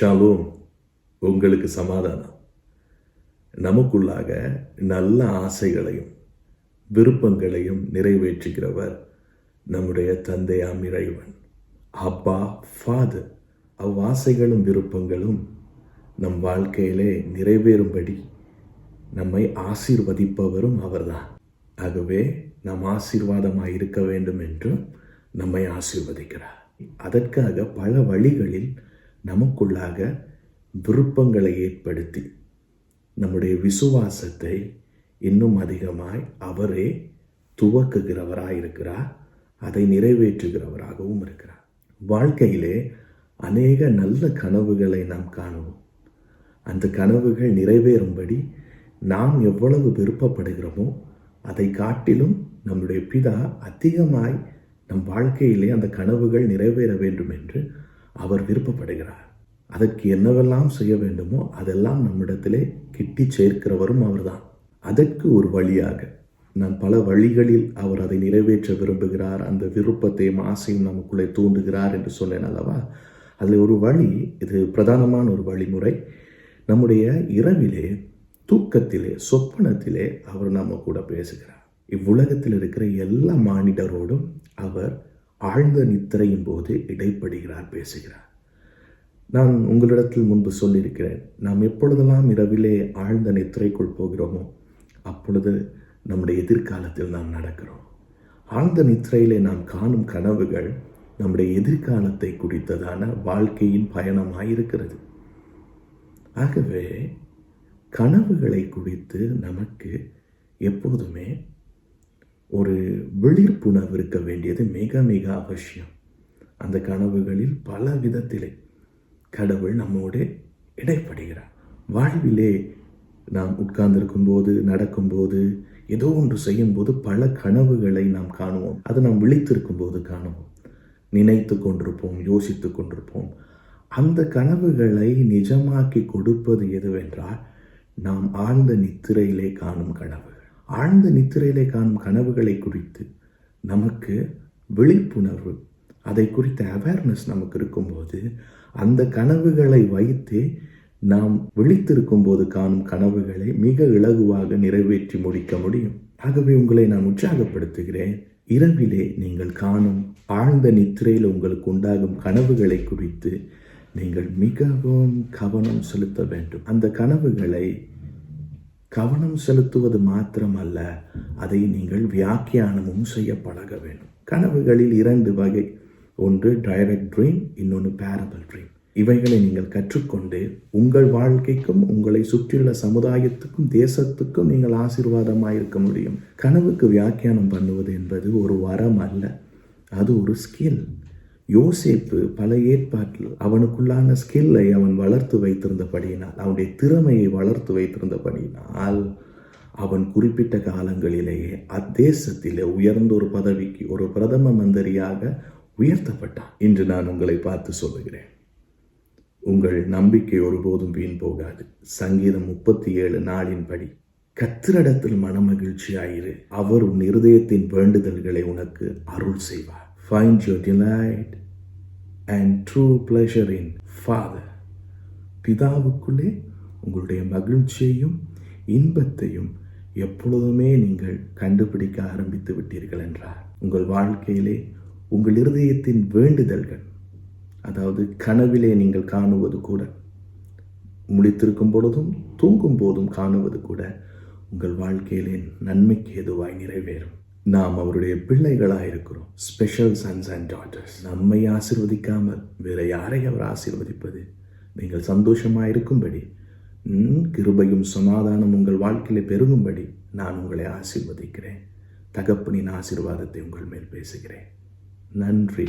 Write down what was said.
Shalom உங்களுக்கு சமாதானம். நமக்குள்ளாக நல்ல ஆசைகளையும் விருப்பங்களையும் நிறைவேற்றுகிறவர் நம்முடைய தந்தையாம் இறைவன். அப்பா ஃபாதர் அவ்வாசைகளும் விருப்பங்களும் நம் வாழ்க்கையிலே நிறைவேறும்படி நம்மை ஆசீர்வதிப்பவரும் அவர்தான். ஆகவே நாம் ஆசீர்வாதமாக இருக்க வேண்டும் என்றும் நம்மை ஆசீர்வதிக்கிறார். அதற்காக பல வழிகளில் நமக்குள்ளாக விருப்பங்களை ஏற்படுத்தி நம்முடைய விசுவாசத்தை இன்னும் அதிகமாய் அவரே துவக்குகிறவராக இருக்கிறார் அதை நிறைவேற்றுகிறவராகவும் இருக்கிறார். வாழ்க்கையிலே அநேக நல்ல கனவுகளை நாம் காணுவோம். அந்த கனவுகள் நிறைவேறும்படி நாம் எவ்வளவு விருப்பப்படுகிறோமோ அதை காட்டிலும் நம்முடைய பிதா அதிகமாய் நம் வாழ்க்கையிலே அந்த கனவுகள் நிறைவேற வேண்டும் என்று அவர் விருப்பப்படுகிறார். அதற்கு என்னவெல்லாம் செய்ய வேண்டுமோ அதெல்லாம் நம்மிடத்திலே கிட்டி சேர்க்கிறவரும் அவர்தான். அதற்கு ஒரு வழியாக. நாம் பல வழிகளில் அவர் அதை நிறைவேற்ற விரும்புகிறார். அந்த விருப்பத்தையும் ஆசையும் நமக்குள்ளே தூண்டுகிறார் என்று சொன்னேன் அல்லவா? அதில் ஒரு வழி இது பிரதானமான ஒரு வழிமுறை. நம்முடைய இரவிலே தூக்கத்திலே சொப்பனத்திலே அவர் நம்ம கூட பேசுகிறார். இவ்வுலகத்தில் இருக்கிற எல்லா மானிடரோடும் அவர் ஆழ்ந்த நித்திரையின் போது இடைப்படுகிறார் பேசுகிறார். நான் உங்களிடத்தில் முன்பு சொல்லியிருக்கிறேன் நாம் எப்பொழுதெல்லாம் இரவிலே ஆழ்ந்த நித்திரைக்குள் போகிறோமோ அப்பொழுது நம்முடைய எதிர்காலத்தில் நாம் நடக்கிறோம். ஆழ்ந்த நித்திரையிலே நாம் காணும் கனவுகள் நம்முடைய எதிர்காலத்தை குறித்ததான வாழ்க்கையின் பயணமாக இருக்கிறது ஆகவே கனவுகளை குறித்து நமக்கு எப்போதுமே ஒரு விழிப்புணர்வு இருக்க வேண்டியது மிக மிக அவசியம். அந்த கனவுகளில் பல விதத்திலே கடவுள் நம்மோடு இடைப்படுகிறார். வாழ்விலே நாம் உட்கார்ந்திருக்கும் போது நடக்கும்போது ஏதோ ஒன்று செய்யும்போது பல கனவுகளை நாம் காணுவோம். அது நாம் விழித்திருக்கும் போது காணுவோம். நினைத்து கொண்டிருப்போம் யோசித்து கொண்டிருப்போம். அந்த கனவுகளை நிஜமாக்கி கொடுப்பது எதுவென்றால் நாம் ஆழ்ந்த நித்திரையிலே காணும் கனவுகள். ஆழ்ந்த நித்திரையிலே காணும் கனவுகளை குறித்து நமக்கு விழிப்புணர்வு அதை குறித்த அவேர்னஸ் நமக்கு இருக்கும்போது அந்த கனவுகளை வைத்து நாம் விழித்திருக்கும் போது காணும் கனவுகளை மிக இலகுவாக நிறைவேற்றி முடிக்க முடியும். ஆகவே உங்களை நான் உற்சாகப்படுத்துகிறேன். இரவிலே நீங்கள் காணும் ஆழ்ந்த நித்திரையில் உங்களுக்கு உண்டாகும் கனவுகளை குறித்து நீங்கள் மிகவும் கவனம் செலுத்த வேண்டும். அந்த கனவுகளை கவனம் செலுத்துவது மாத்திரமல்ல அதை நீங்கள் வியாக்கியானமும் செய்ய பழக வேண்டும். கனவுகளில் இரண்டு வகை. ஒன்று டைரக்ட் ட்ரீம் இன்னொன்று பேரபிள் ட்ரீம் இவைகளை நீங்கள் கற்றுக்கொண்டு உங்கள் வாழ்க்கைக்கும் உங்களை சுற்றியுள்ள சமுதாயத்துக்கும் தேசத்துக்கும் நீங்கள் ஆசீர்வாதமாக இருக்க முடியும். கனவுக்கு வியாக்கியானம் பண்ணுவது என்பது ஒரு வரம் அல்ல அது ஒரு ஸ்கில் யோசேப்பு பல ஏற்பாட்டில் அவனுக்குள்ளான ஸ்கில்லை அவன் வளர்த்து வைத்திருந்தபடியினால் அவனுடைய திறமையை வளர்த்து வைத்திருந்தபடியினால் அவன் குறிப்பிட்ட காலங்களிலேயே அத்தேசத்திலே உயர்ந்த ஒரு பதவிக்கு ஒரு பிரதம மந்திரியாக உயர்த்தப்பட்டான் இன்று நான் உங்களை பார்த்து சொல்லுகிறேன். உங்கள் நம்பிக்கை ஒருபோதும் வீண் போகாது. சங்கீதம் முப்பத்தி ஏழு நாளின்படி கத்திரிடத்தில் மனமகிழ்ச்சியாயிரு. அவர் உன் இருதயத்தின் வேண்டுதல்களை உனக்கு அருள் செய்வார். Find your delight and true pleasure in father பிதாவுக்குள்ளே உங்களுடைய மகிழ்ச்சியையும் இன்பத்தையும் எப்பொழுதுமே நீங்கள் கண்டுபிடிக்க ஆரம்பித்து விட்டீர்கள் என்றார். உங்கள் வாழ்க்கையிலே உங்கள் இருதயத்தின் வேண்டுதல்கள் அதாவது கனவிலே நீங்கள் காணுவது கூட முழித்திருக்கும் பொழுதும் தூங்கும் போதும் காணுவது கூட உங்கள் வாழ்க்கையிலே நன்மைக்கு எதுவாய் நிறைவேறும். நாம் அவருடைய பிள்ளைகளாக இருக்கிறோம். ஸ்பெஷல் சன்ஸ் அண்ட் டாட்டர்ஸ் நம்மை ஆசிர்வதிக்காமல் வேற யாரை அவர் ஆசிர்வதிப்பது? நீங்கள் சந்தோஷமாக இருக்கும்படி கிருபையும் சமாதானம் உங்கள் வாழ்க்கையில் பெருகும்படி நான் உங்களை ஆசிர்வதிக்கிறேன். தகப்பனின் ஆசிர்வாதத்தை உங்கள் மேல் பேசுகிறேன். நன்றி.